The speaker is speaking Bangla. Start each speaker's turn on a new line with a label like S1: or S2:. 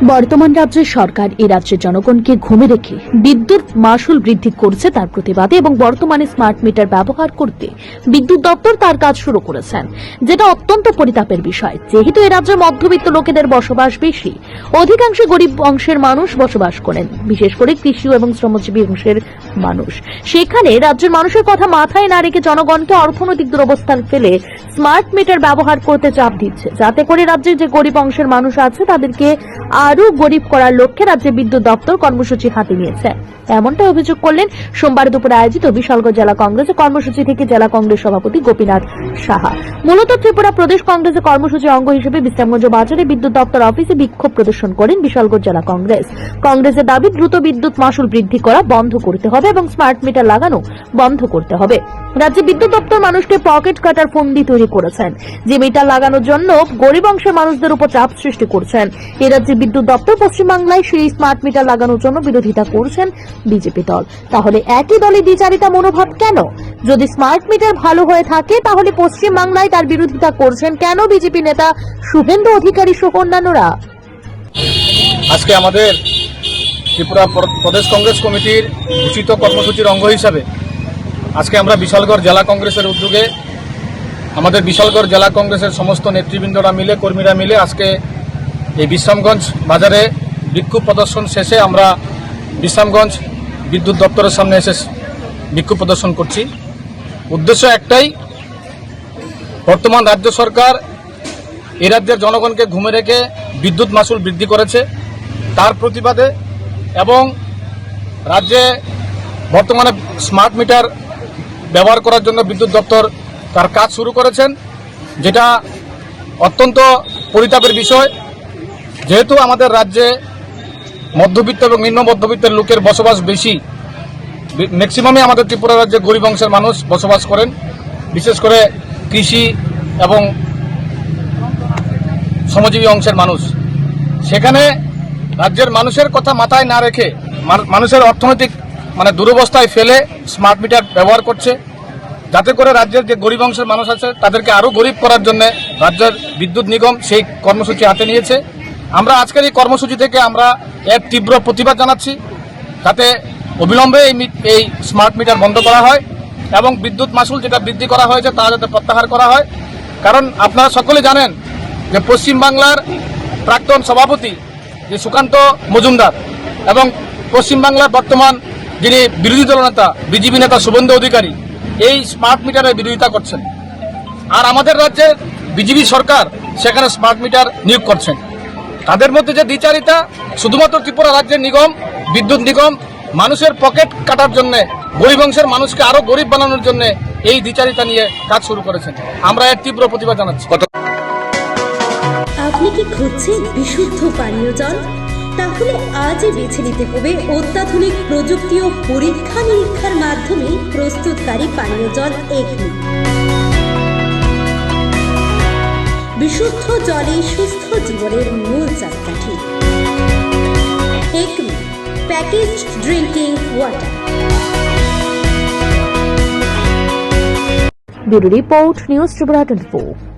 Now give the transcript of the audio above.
S1: বর্তমান রাজ্যের সরকার এই রাজ্যের জনগণকে ঘুমে রেখে বিদ্যুৎ মাসুল বৃদ্ধি করছে তার প্রতিবাদে এবং বর্তমানে স্মার্ট মিটার ব্যবহার করতে বিদ্যুৎ দপ্তর তার কাজ শুরু করেছেন, যেটা অত্যন্ত পরিতাপের বিষয়। যেহেতু এ রাজ্যে মধ্যবিত্ত লোকেদের বসবাস বেশি, অধিকাংশ গরিব অংশের মানুষ বসবাস করেন, বিশেষ করে কৃষি এবং শ্রমজীবী অংশের মানুষ। সেখানে রাজ্যের মানুষের কথা মাথায় না রেখে জনগণকে অর্থনৈতিক দুরবস্থান ফেলে স্মার্ট মিটার ব্যবহার করতে চাপ দিচ্ছে। যাতে করে রাজ্যের যে গরিব অংশের মানুষ আছে, তাদেরকে আরও গরিব করার লক্ষ্যে রাজ্য বিদ্যুৎ দপ্তর কর্মসূচি হাতে নিয়েছে। এমনটা অভিযোগ করলেন সোমবার দুপুরে আয়োজিত বিশালগড় জেলা কংগ্রেসের কর্মসূচি থেকে জেলা কংগ্রেস সভাপতি গোপীনাথ সাহা। মূলত ত্রিপুরা প্রদেশ কংগ্রেসের কর্মসূচির অঙ্গ হিসেবে বিশ্রামগঞ্জ বাজারে বিদ্যুৎ দপ্তর অফিসে বিক্ষোভ প্রদর্শন করেন বিশালগড় জেলা কংগ্রেস। কংগ্রেসের দাবি, দ্রুত বিদ্যুৎ মাসুল বৃদ্ধি করা বন্ধ করতে হবে এবং স্মার্ট মিটার লাগানো বন্ধ করতে হবে। রাজ্যে বিদ্যুৎ দপ্তর মানুষকে পকেট কাটার ফন্দি তৈরি করেছেন। যে মিটার লাগানোর জন্য গরিব অংশের মানুষদের উপর চাপ সৃষ্টি করছেন, এ রাজ্যে বিদ্যুৎ দপ্তর পশ্চিমবাংলায় সেই স্মার্ট মিটার লাগানোর জন্য বিরোধিতা করছেন বিজেপি দল। তাহলে একই দলে দ্বিচারিতা মনোভাব কেন? যদি স্মার্ট মিটার ভালো হয়ে থাকে, তাহলে পশ্চিমবাংলায় তার বিরোধিতা করছেন কেন বিজেপি নেতা শুভেন্দু অধিকারী সহ অন্যান্যরা?
S2: আজকে আমাদের ত্রিপুরা প্রদেশ কংগ্রেস কমিটির ঘোষিত কর্মসূচির অঙ্গ হিসাবে আজকে আমরা বিশালগড় জেলা কংগ্রেসের উদ্যোগে আমাদের বিশালগড় জেলা কংগ্রেসের সমস্ত নেতৃবৃন্দরা মিলে, কর্মীরা মিলে আজকে এই বিশ্রামগঞ্জ বাজারে বিক্ষোভ প্রদর্শন শেষে আমরা বিশ্রামগঞ্জ বিদ্যুৎ দপ্তরের সামনে এসে বিক্ষোভ প্রদর্শন করছি। উদ্দেশ্য একটাই, বর্তমান রাজ্য সরকার এ রাজ্যের জনগণকে ঘুমে রেখে বিদ্যুৎ মাসুল বৃদ্ধি করেছে তার প্রতিবাদে এবং রাজ্যে বর্তমানে স্মার্ট মিটার ব্যবহার করার জন্য বিদ্যুৎ দপ্তর তার কাজ শুরু করেছেন, যেটা অত্যন্ত পরিতাপের বিষয়। যেহেতু আমাদের রাজ্যে মধ্যবিত্ত এবং নিম্ন মধ্যবিত্তের লোকের বসবাস বেশি ম্যাক্সিমামই আমাদের ত্রিপুরা রাজ্যে গরিব অংশের মানুষ বসবাস করেন। বিশেষ করে কৃষি এবং শ্রমজীবী অংশের মানুষ। সেখানে রাজ্যের মানুষের কথা মাথায় না রেখে মানুষের অর্থনৈতিক মানে দুরবস্থায় ফেলে স্মার্ট মিটার ব্যবহার করছে। যাতে করে রাজ্যের যে গরিব অংশের মানুষ আছে, তাদেরকে আরও গরিব করার জন্য রাজ্যের বিদ্যুৎ নিগম সেই কর্মসূচি হাতে নিয়েছে। আমরা আজকের এই কর্মসূচি থেকে আমরা এর তীব্র প্রতিবাদ জানাচ্ছি, যাতে অবিলম্বে এই এই স্মার্ট মিটার বন্ধ করা হয় এবং বিদ্যুৎ মাসুল যেটা বৃদ্ধি করা হয়েছে তা যাতে প্রত্যাহার করা হয়। কারণ আপনারা সকলে জানেন যে পশ্চিমবাংলার প্রাক্তন সভাপতি যে সুকান্ত মজুমদার এবং পশ্চিমবাংলার বর্তমান যিনি বিরোধী দল নেতা, বিজেপি নেতা শুভেন্দু অধিকারী, এই স্মার্ট মিটারের বিরোধিতা করছেন। আর আমাদের রাজ্যে বিজেপি সরকার সেখানে স্মার্ট মিটার নিয়োগ করছেন। তাদের মধ্যে যে দ্বিচারিতা শুধুমাত্র ত্রিপুরা রাজ্যের নিগম বিদ্যুৎ নিগম মানুষের পকেট কাটার জন্য গরিব অংশের মানুষকে আরও গরিব বানানোর জন্য এই দ্বিচারিতা নিয়ে কাজ শুরু করেছেন। আমরা এর তীব্র প্রতিবাদ জানাচ্ছি।
S3: আপনি কি খুঁজছেন বিশুদ্ধ পানীয় জল? তাহলে আজই বেছে নিতে হবে অত্যাধুনিক প্রযুক্তি ও পরীক্ষা নিরীক্ষার মাধ্যমে প্রস্তুতকারী পানীয় জল এগনি। বিশুদ্ধ জলে সুস্থ জীবনের মূল যাত্রা Acme package drinking water
S1: bureau report news Tripura twenty